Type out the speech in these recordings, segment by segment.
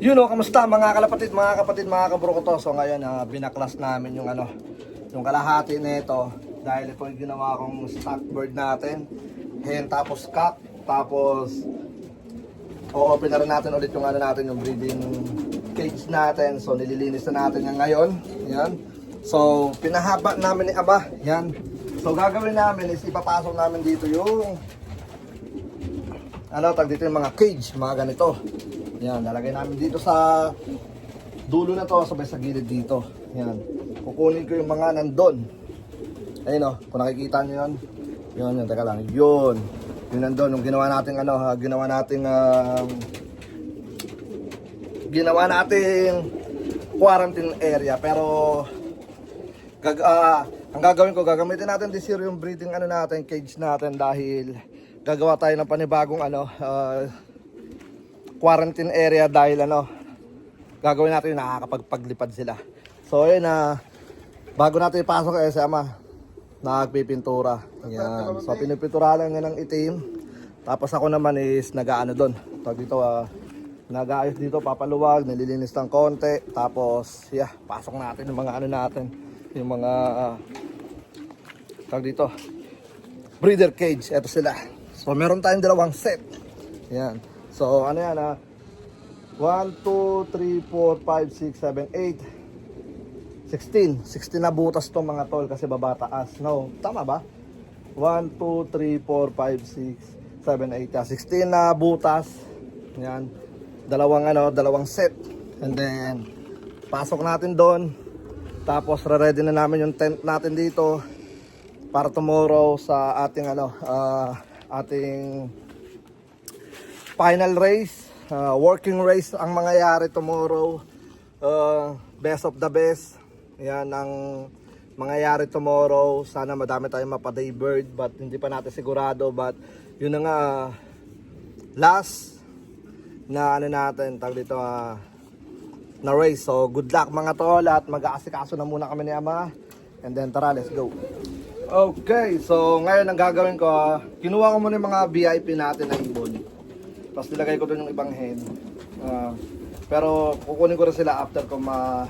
Yun o, kamusta mga kalapatid, mga kapatid, mga kabro ko to. So ngayon, ah, binaklas namin yung ano, yung kalahati nito dahil ito yung ginawa kong stock bird natin. Hen tapos cock, tapos o-open na rin natin ulit yung ano natin, yung breeding cage natin. So nililinis na natin yan ngayon. Yan. So pinahaba namin ni Aba. Yan. So gagawin namin is ipapasok namin dito yung ano tag dito yung mga cage, mga ganito. Yan, lalagay namin dito sa dulo na to, sabay sa gilid dito. Yan. Kukunin ko yung mga nandun. Ayun o, kung nakikita nyo yun. Yun, yun, teka lang. Yun. Yun nandun, yung ginawa nating ano, ha, ginawa nating um, ginawa nating quarantine area. Pero gag ah, ang gagawin ko, gagamitin natin this year yung breeding ano natin, cage natin dahil gagawa tayo ng panibagong ano, ah, quarantine area dahil ano, gagawin natin nakakapagpaglipad sila. So ayun na, bago natin ipasok eh, sama, nagpipintura. Yan. So pinipintura lang ng itim. Tapos ako naman is nag-ano doon. Tawag dito, ah, nag-aayos dito, papaluwag, nililinis ng konti. Tapos, yeah, pasok natin yung mga ano natin. Yung mga, ah, tawag dito, breeder cage. Ito sila. So meron tayong dalawang set. Yan. So ano yan ah. 1, 2, 3, 4, 5, 6, 7, 8. 16. 16 na butas to mga tol kasi babataas. No, tama ba? 1, 2, 3, 4, 5, 6, 7, 8. Yeah, 16 na butas. Yan. Dalawang ano, dalawang set. And then, pasok natin doon. Tapos, re-ready na namin yung tent natin dito para tomorrow sa ating ano, ah, ating final race, uh, working race ang mangyayari tomorrow. Uh, best of the best. Yan ang mangyayari tomorrow. Sana madami tayong mapaday bird but hindi pa natin sigurado but yun na nga last na ano natin tag dito ah, na race. So good luck mga tol at mag-aasikaso na muna kami ni Ama. And then tara, let's go. Okay, so ngayon ang gagawin ko, ah, kinuha ko muna yung mga VIP natin na ibon. Tapos nilagay ko doon yung ibang hen. Ah, pero kukunin ko rin sila after ko ma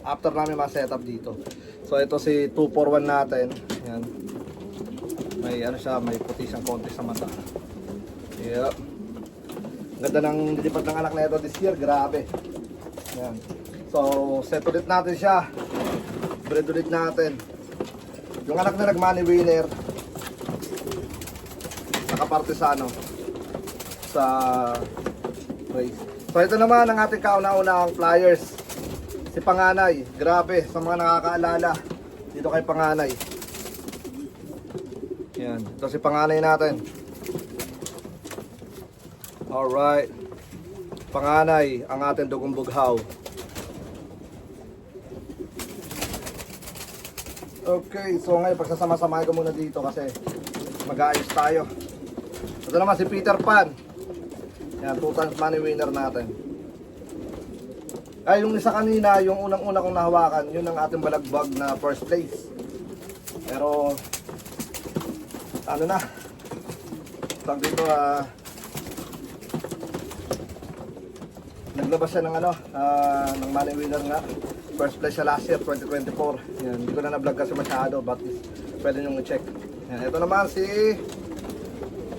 after namin ma-setup dito. So ito si 241 natin. Yan. May ano siya, may puti siyang konti sa mata. Yep. Ganda ng lilipat ng anak na ito this year, grabe. Yan. So, set ulit natin siya. Bread ulit natin. Yung anak na nag-money winner, nakaparte sa ano, sa race. So ito naman ang ating kauna-unahang flyers. Si Panganay, grabe sa mga nakakaalala dito kay Panganay. Yan, ito si Panganay natin. Alright. Panganay, ang ating dugong bughaw. Okay, so ngayon pagsasama-samahin ko muna dito kasi mag-aayos tayo. Ito naman si Peter Pan. Yan, two times money winner natin. Ay, yung isa kanina, yung unang-una kong nahawakan, yun ang ating balagbag na first place. Pero, ano na, tag dito, ah, naglabas siya ng ano, ah, ng money winner nga. First place siya last year, 2024. Yan, hindi ko na na-vlog kasi masyado, but is, pwede nyo i-check. Yan, ito naman si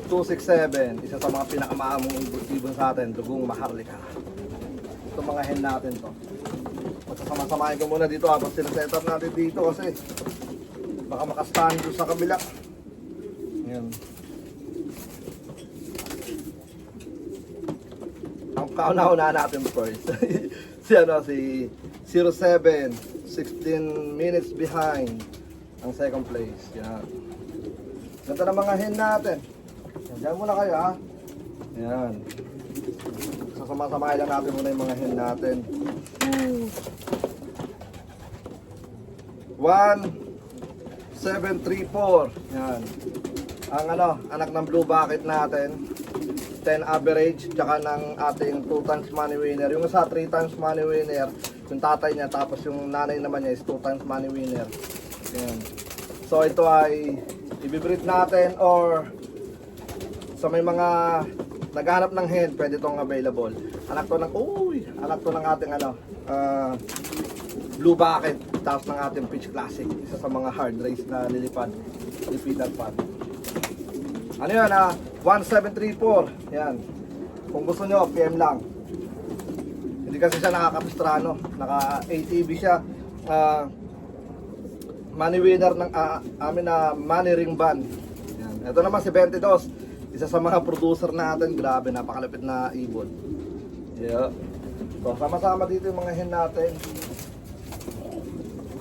267, isa sa mga pinakamaamong ibon sa atin, dugong maharlika. Ito mga hen natin to. Magsasama-samahin ko muna dito habang sinaset up natin dito kasi baka makastahan doon sa kabila. Yan. Ang kauna-una natin first. si ano, si 07, 16 minutes behind ang second place. Yan. Ganda ng mga hen natin. Yan, Diyan muna kayo ha. Yan. Sasama-samahin lang natin muna yung mga hen natin. One, seven, three, four. Yan. Ang ano, anak ng blue bucket natin. 10 average, tsaka ng ating 2 times money winner. Yung isa 3 times money winner, yung tatay niya, tapos yung nanay naman niya is 2 times money winner. Yan. So ito ay ibibreed natin or sa may mga naghanap ng hen, pwede itong available. Anak to ng, uy, anak to ng ating ano, ah, Blue Bucket. Tapos ng ating Pitch Classic. Isa sa mga hard race na lilipad. Lipidan pa. Ano yan ah, 1734. Yan. Kung gusto nyo, PM lang. Hindi kasi siya nakakapistrano. Naka ATV siya. Ah, money winner ng ah, amin na money ring band. Yan. Ito naman si 22. Isa sa mga producer natin. Grabe, napakalapit na ibon. Yeah. So, sama-sama dito yung mga hen natin.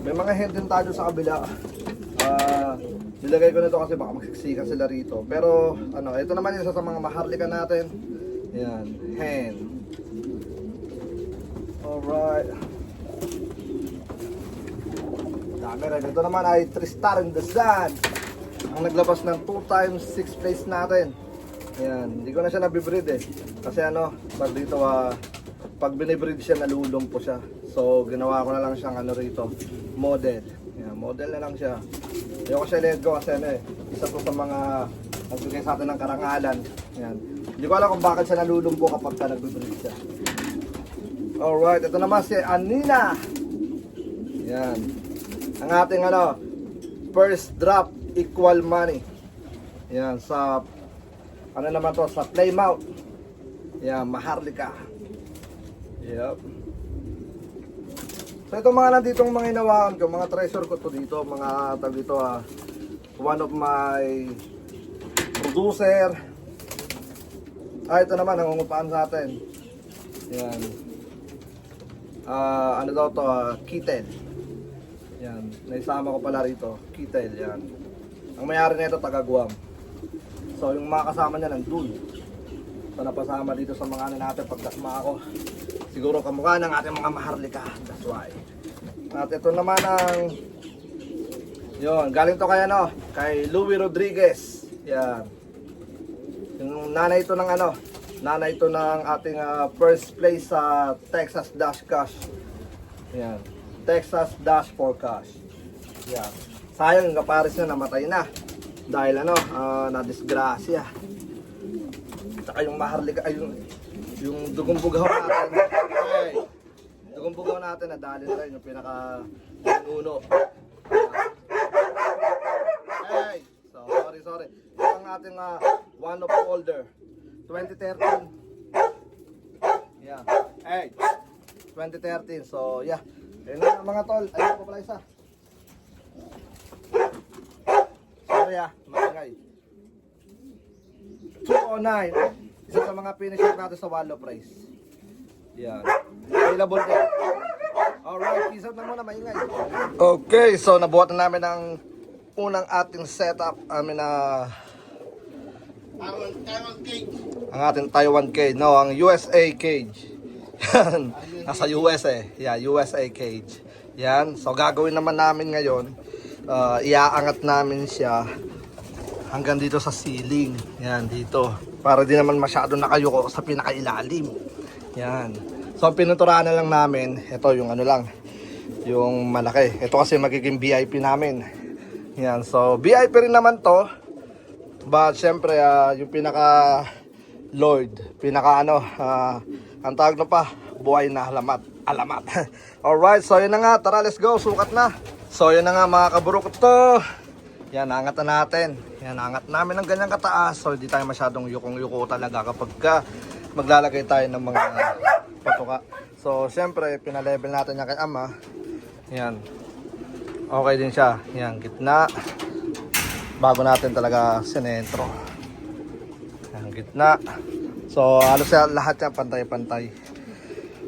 May mga hen din tayo sa kabila. Ah, nilagay ko nito kasi baka magsiksikan sila rito. Pero, ano, ito naman yung isa sa mga maharlika natin. Yan, hen. Alright. Dami rin. Ito naman ay Tristar in the Sun. Ang naglabas ng 2 times 6 place natin. Yan. Hindi ko na siya nabibreed eh. Kasi ano, pag dito ah, pag binibreed siya, nalulumpo siya. So, ginawa ko na lang siyang ano rito, model. Yan, model na lang siya. Hindi ko siya let go kasi ano eh, isa to sa mga nagbigay sa atin ng karangalan. Yan. Hindi ko alam kung bakit siya nalulumpo kapag ka nagbibreed siya. Alright, ito naman si Anina. Yan. Ang ating ano, first drop equal money. Yan, sa ano naman to, sa Playmount. Yan, Maharlika. Yep. So ito mga nanditong mga hinawakan ko, mga treasure ko to dito, mga tag dito ah. One of my producer. Ah, ito naman, nangungupahan sa atin. Yan. Ah, ano daw to, ah, Kitel. Yan, naisama ko pala rito, Kitel, yan. Ang mayari nito taga Guam. So yung mga kasama niya nandun. So napasama dito sa mga ano natin pagkasma ako. Siguro kamukha ng ating mga maharlika. That's why. At ito naman ang Yon, galing to kay ano, kay Louie Rodriguez. Yan. Yung nanay ito ng ano, nanay ito ng ating ah, first place sa Texas Dash Cash. Yan. Texas Dash for Cash. Yan. Sayang kapares niya namatay na. Dahil ano, ah, na-disgrasya. Saka yung maharlika, ay yung, yung dugong bugaw natin. Ay, dugong bugaw natin, nadali na rin yung pinaka uno. Hey, so sorry, sorry. Ito ang ating ah, one of folder. 2013. Yeah. Hey, 2013. So, yeah. Ayun na mga tol. Ayun ko pala isa. Sorry ah, maingay. 209. Isa sa mga finisher natin sa Wallow Price. Yan. Available din. Alright, peace out na muna, maingay. Okay, so nabuhat na namin ang unang ating setup. Amin na ang ating Taiwan cage. No, ang USA cage. Yan. Nasa US eh. Yeah, USA cage. Yan. So gagawin naman namin ngayon, uh, iaangat namin siya hanggang dito sa ceiling. Yan, dito. Para di naman masyado nakayuko sa pinakailalim. Yan. So ang pinuturahan na lang namin, ito yung ano lang, yung malaki. Ito kasi magiging VIP namin. Yan, so VIP rin naman to. But syempre, ah, yung pinaka Lord, pinaka ano, ah, ang tawag na pa, buhay na alamat. Alamat. Alright, so yun na nga, tara let's go, sukat na. So yun na nga mga kaburok to. Yan, angat na natin. Yan, angat namin ng ganyang kataas. So hindi tayo masyadong yukong-yuko talaga kapag ka maglalagay tayo ng mga patuka. So syempre, pinalevel natin yan kay ama. Yan. Okay din siya. Yan, gitna bago natin talaga sinentro. Ang gitna. So, halos yan, lahat yan pantay-pantay.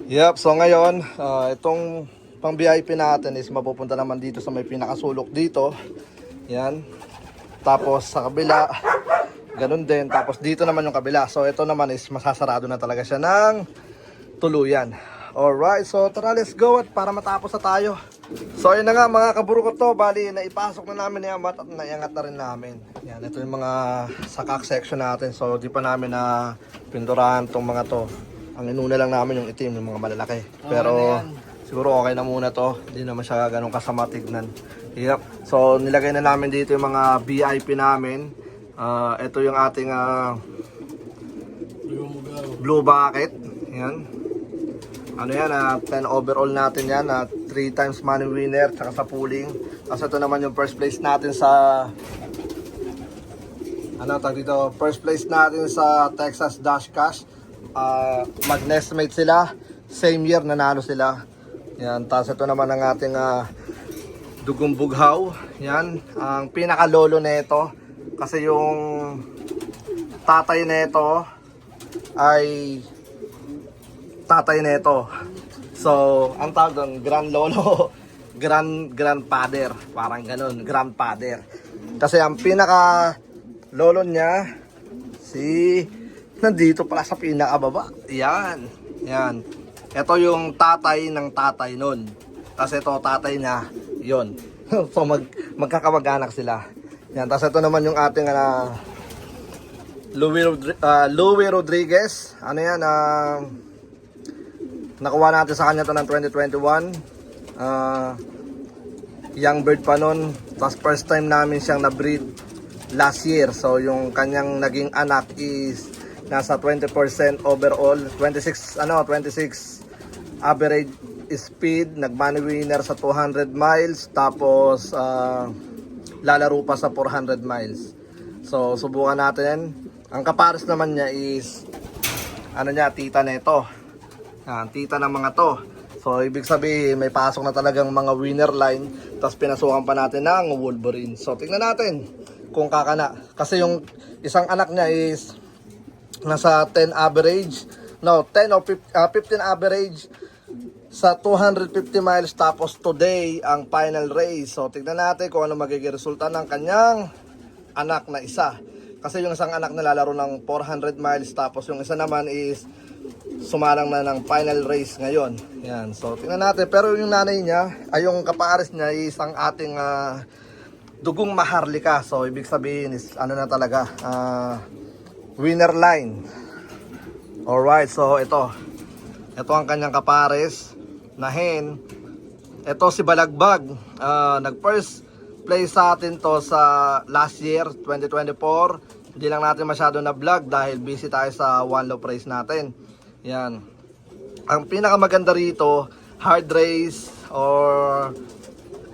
Yep, so ngayon, ah, itong pang VIP natin is mapupunta naman dito sa may pinakasulok dito. Yan. Tapos sa kabila, ganun din. Tapos dito naman yung kabila. So ito naman is masasarado na talaga siya ng tuluyan. Alright, so tara let's go at para matapos na tayo. So yun na nga mga kaburo ko to, bali naipasok na namin ni Amat at naiangat na rin namin. Yan, ito yung mga sakak section natin. So di pa namin na pinturahan tong mga to. Ang inuna lang namin yung itim, yung mga malalaki. Pero siguro okay na muna to. Hindi naman siya ganun kasama tignan. Yep. So nilagay na namin dito yung mga VIP namin. Ah, ito yung ating ah, Blue Bucket. Yan. Ano yan, ah, 10 overall natin yan, 3 times money winner, tsaka sa pooling. Tapos ito naman yung first place natin sa ano tag dito, first place natin sa Texas Dash Cash. Uh, mag-nestmate sila. Same year nanalo sila. Yan, tapos ito naman ang ating ah, dugong bughaw. Yan, ang pinakalolo nito kasi yung tatay nito ay tatay nito. So, ang tawag doon, grand lolo, grand grandfather, parang ganun, grandfather. Kasi ang pinaka lolo niya si nandito pala sa pinakababa. Yan. Yan. Ito yung tatay ng tatay nun. Tapos ito tatay niya, yon. so mag magkakamag-anak sila. Yan. Tapos ito naman yung ating uh, Louis, Rodri- ah, Louis Rodriguez. Ano yan? ah nakuha natin sa kanya to ng 2021. Ah young bird pa nun. Tapos first time namin siyang na-breed last year. So yung kanyang naging anak is nasa 20% overall, 26 ano, 26 average speed, nag-money winner sa 200 miles tapos ah, lalaro pa sa 400 miles. So subukan natin. Ang kapares naman niya is ano niya, tita nito. Yan, tita ng mga to. So, ibig sabihin, may pasok na talagang mga winner line. Tapos, pinasukan pa natin ng Wolverine. So, tingnan natin kung kakana. Kasi yung isang anak niya is nasa 10 average. No, 10 o 15, ah, 15 average sa 250 miles. Tapos, today, ang final race. So, tingnan natin kung ano magiging resulta ng kanyang anak na isa. Kasi yung isang anak na lalaro ng 400 miles. Tapos, yung isa naman is sumalang na ng final race ngayon. Yan. So, tingnan natin. Pero yung nanay niya, ay yung kapares niya is ang ating ah, dugong maharlika. So, ibig sabihin is ano na talaga, ah, winner line. Alright, so ito. Ito ang kanyang kapares na hen. Ito si Balagbag. Ah, nag first place sa atin to sa last year, 2024. Hindi lang natin masyado na vlog dahil busy tayo sa one low price natin. Yan. Ang pinakamaganda rito, hard race or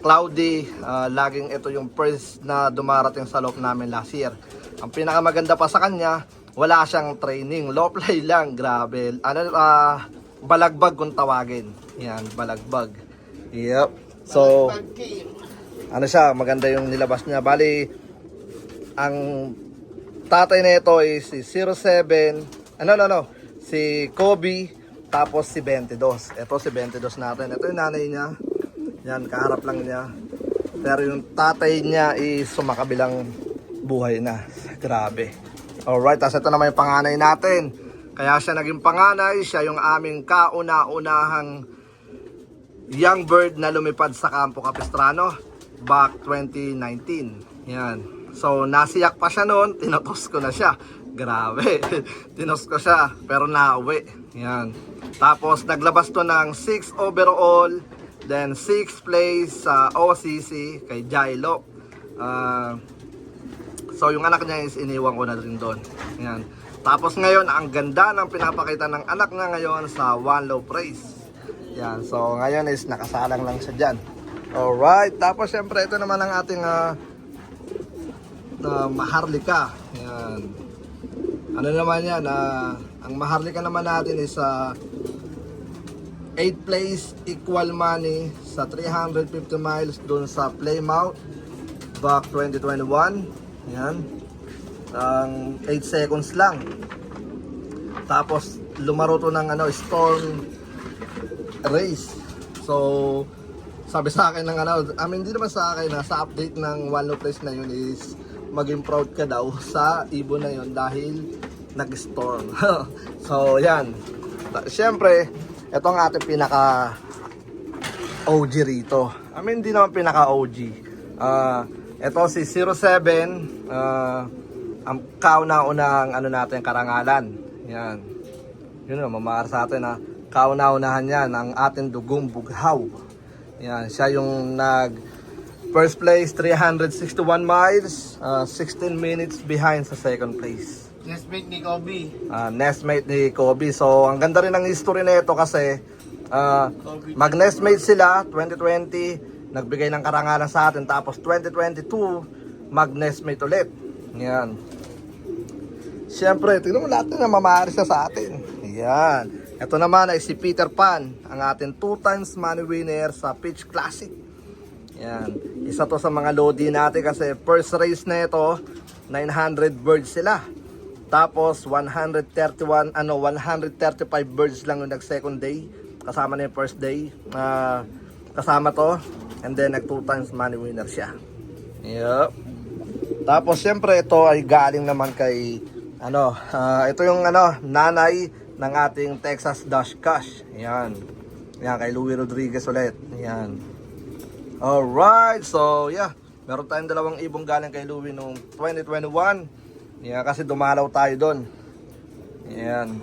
cloudy, ah, laging ito yung first na dumarating sa loob namin last year. Ang pinakamaganda pa sa kanya, wala siyang training, low play lang, grabe. Ano, ah, balagbag kung tawagin. Yan, balagbag. Yep. So, ano siya, maganda yung nilabas niya. Bali, ang tatay na ito is si 07, ano, no, no, si Kobe, tapos si 22. Ito si 22 natin. Ito yung nanay niya. Yan, kaharap lang niya. Pero yung tatay niya is sumakabilang buhay na. Grabe. Alright, tapos ito naman yung panganay natin. Kaya siya naging panganay, siya yung aming kauna-unahang young bird na lumipad sa Campo Capistrano back 2019. Yan. So, nasiyak pa siya noon, tinotos ko na siya. Grabe. Tinos ko siya, pero nauwi. Yan. Tapos, naglabas to ng 6 overall, then 6 place sa OCC kay Jailo. Ah... So yung anak niya is iniwan ko na rin doon. Yan. Tapos ngayon, ang ganda ng pinapakita ng anak niya ngayon sa One Low Praise. Yan. So ngayon is nakasalang lang siya dyan. Alright. Tapos syempre ito naman ang ating ah, na maharlika. Yan. Ano naman yan? ah, ang maharlika naman natin is sa 8 place equal money sa 350 miles dun sa Plymouth back 2021. Yan. Ang 8 seconds lang. Tapos lumaro to ng ano, storm race. So sabi sa akin ng ano, I mean hindi naman sa akin na sa update ng one low place na yun is maging proud ka daw sa ibon na yun dahil nag-storm. so yan. Siyempre, ito ang ating pinaka OG rito. I mean, hindi naman pinaka OG. Ah, ito si 07, ah, ang kauna-unang ano natin karangalan. Yan. Yun na, mamahar sa atin ha. Kauna-unahan yan, ang ating dugong bughaw. Yan, siya yung nag first place 361 miles, ah, 16 minutes behind sa second place. Nestmate ni Kobe. Ah, nestmate ni Kobe. So, ang ganda rin ng history na ito kasi ah, mag-nestmate sila 2020, nagbigay ng karangalan sa atin. Tapos 2022, mag-nestmate ulit. Yan. Siyempre, tignan mo lahat na mamaharis na sa atin. Yan. Ito naman ay si Peter Pan, ang ating two times money winner sa Pitch Classic. Yan. Isa to sa mga lodi natin kasi first race na ito, 900 birds sila. Tapos 131 ano 135 birds lang yung nag second day kasama na yung first day. Ah, kasama to and then nag two times money winner siya. Yup. Tapos siyempre ito ay galing naman kay ano, ah, ito yung ano, nanay ng ating Texas Dash Cash. Yan. Yan kay Louie Rodriguez ulit. Yan. Alright, so yeah. Meron tayong dalawang ibong galing kay Louie noong 2021. Yan, kasi dumalaw tayo doon. Yan.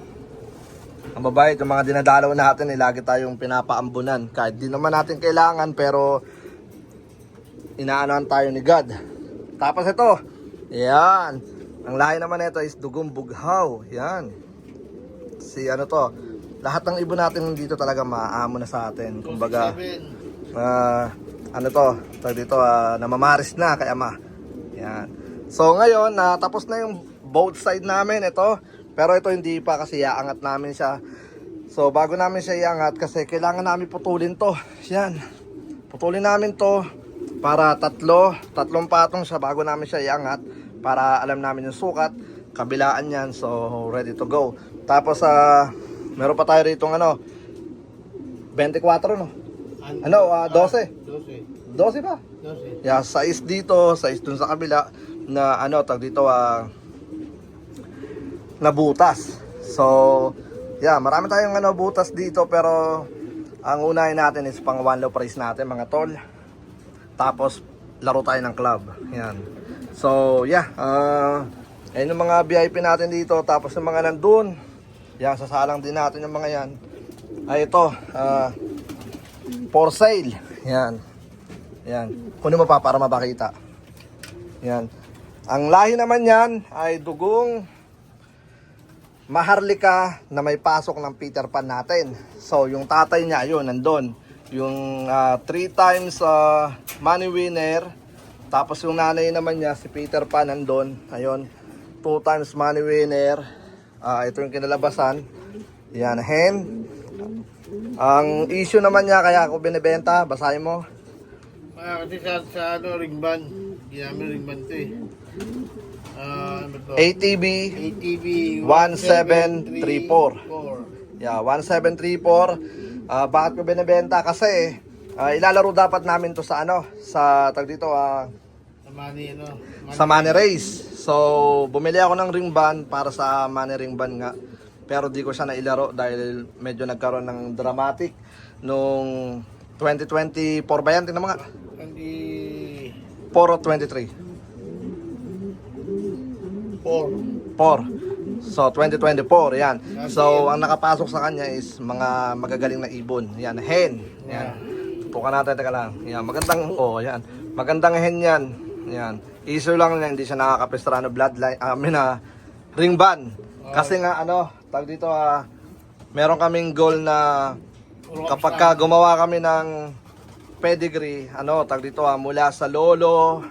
Ang babae, yung mga dinadalaw natin, eh, lagi tayong pinapaambunan. Kahit di naman natin kailangan, pero inaanoan tayo ni God. Tapos ito, yan. Ang lahi naman nito is dugong bughaw. Yan. Si ano to, lahat ng ibon natin dito talaga maamo na sa atin. Kumbaga, 27. Ah, ano to, tawag dito, ah, namamaris na kay ama. Yan. So ngayon, na tapos na yung both side namin ito. Pero ito hindi pa kasi iaangat namin siya. So bago namin siya iangat kasi kailangan namin putulin to. Yan. Putulin namin to para tatlo, tatlong patong siya bago namin siya iangat para alam namin yung sukat, kabilaan yan. So ready to go. Tapos ah, meron pa tayo rito ano 24 no. Ano, ah, 12. 12. 12 ba? 12. Yeah, size dito, size dun sa kabila na ano tag dito ah na butas. So, yeah, marami tayong ano butas dito pero ang unahin natin is pang one low price natin mga tol. Tapos laro tayo ng club. Yan. So, yeah, ah ayun yung mga VIP natin dito tapos yung mga nandun. Yan, sasalang din natin yung mga yan. Ay ito, ah for sale. Yan. Yan. Kunin mo pa para mabakita. Yan. Ang lahi naman yan ay dugong maharlika na may pasok ng Peter Pan natin. So, yung tatay niya, yun, nandun. Yung 3 times ah, money winner. Tapos yung nanay naman niya, si Peter Pan, nandun. Ayun, 2 times money winner. Ah, ito yung kinalabasan. Yan, hen. Ang issue naman niya, kaya ako binibenta, basahin mo. Ah, kasi sa, sa ano, ring band. Hindi namin ring band to eh. Ah, ano to? ATB ATV 1734. Yeah, 1734. Ah, bakit ko binebenta? Kasi ah, ilalaro dapat namin to sa ano, sa tag dito ah, Sa money, ano? sa money race. So, bumili ako ng ring band para sa money ring band nga. Pero di ko siya nailaro dahil medyo nagkaroon ng dramatic nung 2024 ba yan? Tingnan mo nga. Hindi... 4 o 23. 4. 4. So, 2024, yan. So, ang nakapasok sa kanya is mga magagaling na ibon. Yan, hen. Yan. Tukan natin, teka lang. Yan, magandang, oh, yan. Magandang hen yan. Yan. Issue lang na hindi siya nakakapestrano bloodline, I mean, ah, ring ban. Kasi nga, ano, tag dito, ah, meron kaming goal na kapag ka gumawa kami ng pedigree, ano, tag dito, ah, mula sa lolo,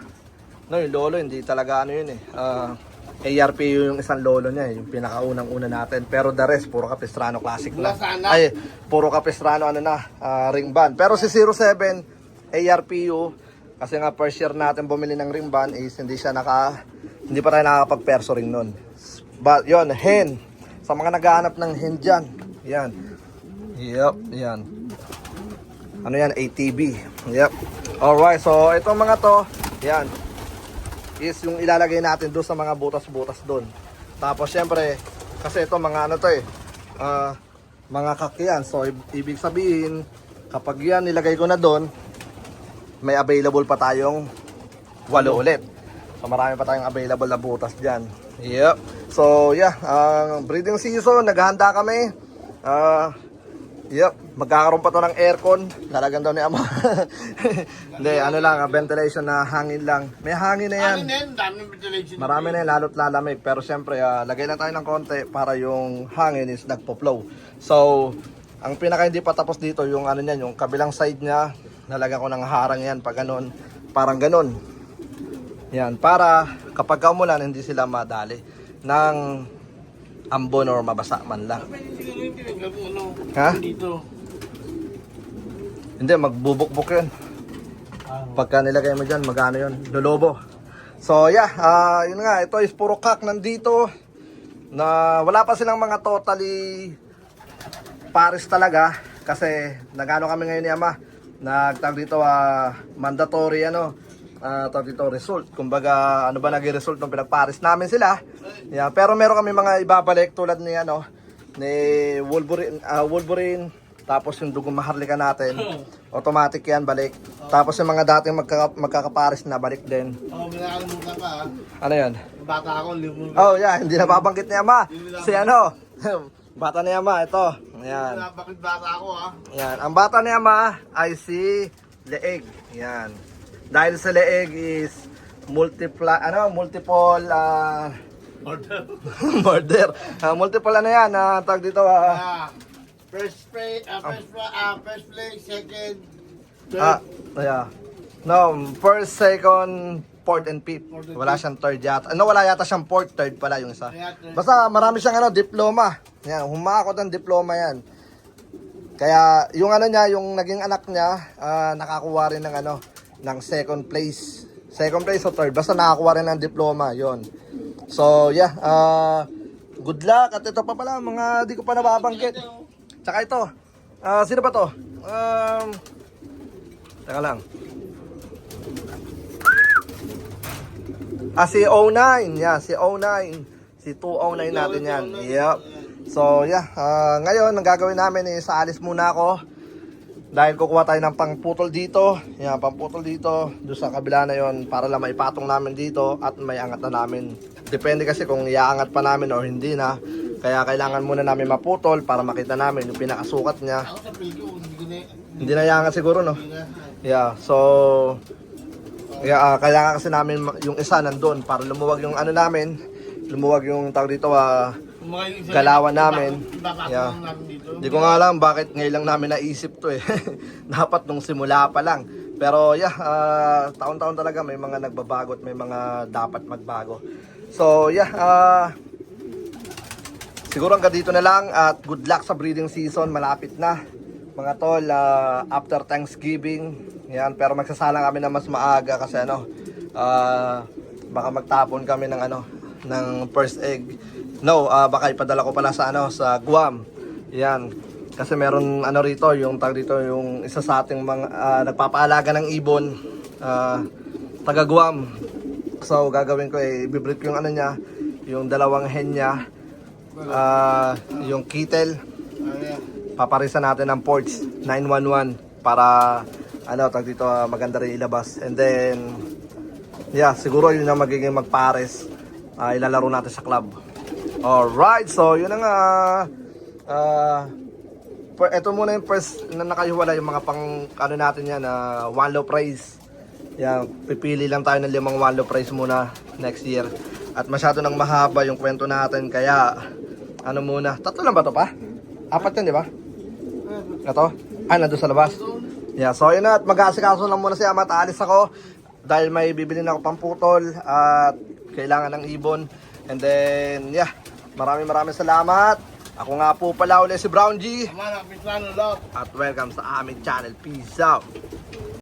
no, yung lolo, hindi talaga ano yun eh, ah, ARP yung isang lolo niya, eh, yung pinakaunang-una natin. Pero the rest, puro Capistrano Classic na. Ay, puro Capistrano ano na, ah, ring band. Pero si 07, ARPU, kasi nga first year natin bumili ng ring band is hindi siya naka, hindi pa tayo nakakapag-perso ring nun. But yon hen. Sa mga naghahanap ng hen dyan, yan. Yep, yan. Ano yan? ATB. Yep. Alright, so itong mga to, yan is yung ilalagay natin doon sa mga butas-butas doon. Tapos syempre, kasi ito mga ano to eh, ah, mga kakyan. So ibig sabihin, kapag yan nilagay ko na doon, may available pa tayong walo ulit. So marami pa tayong available na butas dyan. Yep. So yeah, ang breeding season, naghahanda kami. Ah, Yep, magkakaroon pa to ng aircon. Lalagyan daw ni Ama. Hindi, ano lang, ah, ventilation na hangin lang. May hangin na yan. Ano na yan? Daming ventilation. Marami na yan, lalo't lalamig. Pero syempre, ah, lagay lang tayo ng konti para yung hangin is nagpo-flow. So, ang pinaka hindi pa tapos dito, yung ano niyan, yung kabilang side niya, nalagyan ko ng harang yan, pag ganun, parang ganun. Yan, para kapag umulan, hindi sila madali ng ambon or mabasa man lang. Ha? Dito. Hindi, magbubukbuk yun. Pagka nilagay mo dyan, magano yun? Lolobo. So yeah, ah, yun nga, ito is puro kak nandito. Na wala pa silang mga totally pares talaga. Kasi nagano kami ngayon ni Ama. Nagtag dito ah, mandatory ano, ah, tawag dito result. Kumbaga, ano ba naging result nung pinagpares namin sila. Yeah, pero meron kami mga ibabalik tulad ni ano, ni Wolverine, ah, Wolverine tapos yung dugong maharlika natin, automatic yan, balik. Tapos yung mga dating magkaka, magkakapares na, balik din. Oo, oh, may nakalimutan ka, ha? Ano yan? Bata ako, limutan. Oh, yeah, hindi na babanggit ni Ama. Si ano, bata ni Ama, ito. Ayan. Bakit bata ako, ha? Yan. Ang bata ni Ama ay si Leeg. Yan. Dahil sa Leeg is multiply, ano, multiple, ah, Order. murder. Ah, multiple ano yan, ah, tag dito, ah, Ah, first play, ah, first, ah, first play, second, third. Ah, yeah. No, first, second, fourth, and fifth. Wala siyang third yata. Ano, wala yata siyang fourth, third pala yung isa. Basta marami siyang ano, diploma. Yan, humakot ng diploma yan. Kaya yung ano niya, yung naging anak niya, ah, nakakuha rin ng ano, ng second place. Second place o third, basta nakakuha rin ng diploma, yon. So, yeah, ah, good luck. At ito pa pala, mga di ko pa nababanggit. Tsaka ito, ah, sino ba to? Um, teka lang. Ah, si 09. Yeah, si 09. Si 209 natin yan. Yep. So, yeah. ah, ngayon, ang gagawin namin is aalis muna ako. Dahil kukuha tayo ng pangputol dito. Yan, pangputol dito. Doon sa kabila na yon para lang maipatong namin dito at may angat na namin. Depende kasi kung iaangat pa namin o hindi na. Kaya kailangan muna namin maputol para makita namin yung pinakasukat niya. Hindi na, iangat siguro, no? Yeah, so yeah, ah, kailangan kasi namin yung isa nandun para lumuwag yung ano namin, lumuwag yung tawag dito ah, isa- Galawan namin. Yeah. Hindi ko nga alam bakit ngayon lang namin naisip to eh. Dapat nung simula pa lang. Pero yeah, ah, taon-taon talaga may mga nagbabago at may mga dapat magbago. So yeah, ah, siguro hanggang dito na lang at good luck sa breeding season. Malapit na. Mga tol, ah, after Thanksgiving. Yan, pero magsasalang kami na mas maaga kasi ano, ah, baka magtapon kami ng ano, ng first egg. No, ah, baka ipadala ko pala sa ano, sa Guam. Yan. Kasi meron ano rito, yung tag dito, yung isa sa ating mga ah, nagpapaalaga ng ibon, ah, taga Guam. So gagawin ko eh, ibibreed ko yung ano niya, yung dalawang hen niya, ah, yung yeah. paparisan natin ng ports 911 para ano tag dito ah, maganda rin ilabas. And then yeah, siguro yun ang magiging magpares. Ah, ilalaro natin sa club. Alright, so yun na nga. Ah, per, ito muna yung first na nakahiwala yung mga pang ano natin yan na one low price. Yan, pipili lang tayo ng limang one low price muna next year. At masyado nang mahaba yung kwento natin kaya ano muna, tatlo lang ba to pa? Apat yan, di ba? Ito? Ah, nandun sa labas. Yeah, so yun na, at mag-aasikaso lang muna si Ama at aalis ako dahil may bibili na ako pamputol at kailangan ng ibon. And then, yeah, maraming maraming salamat. Ako nga po pala ulit si Brown G at welcome sa aming channel. Peace out!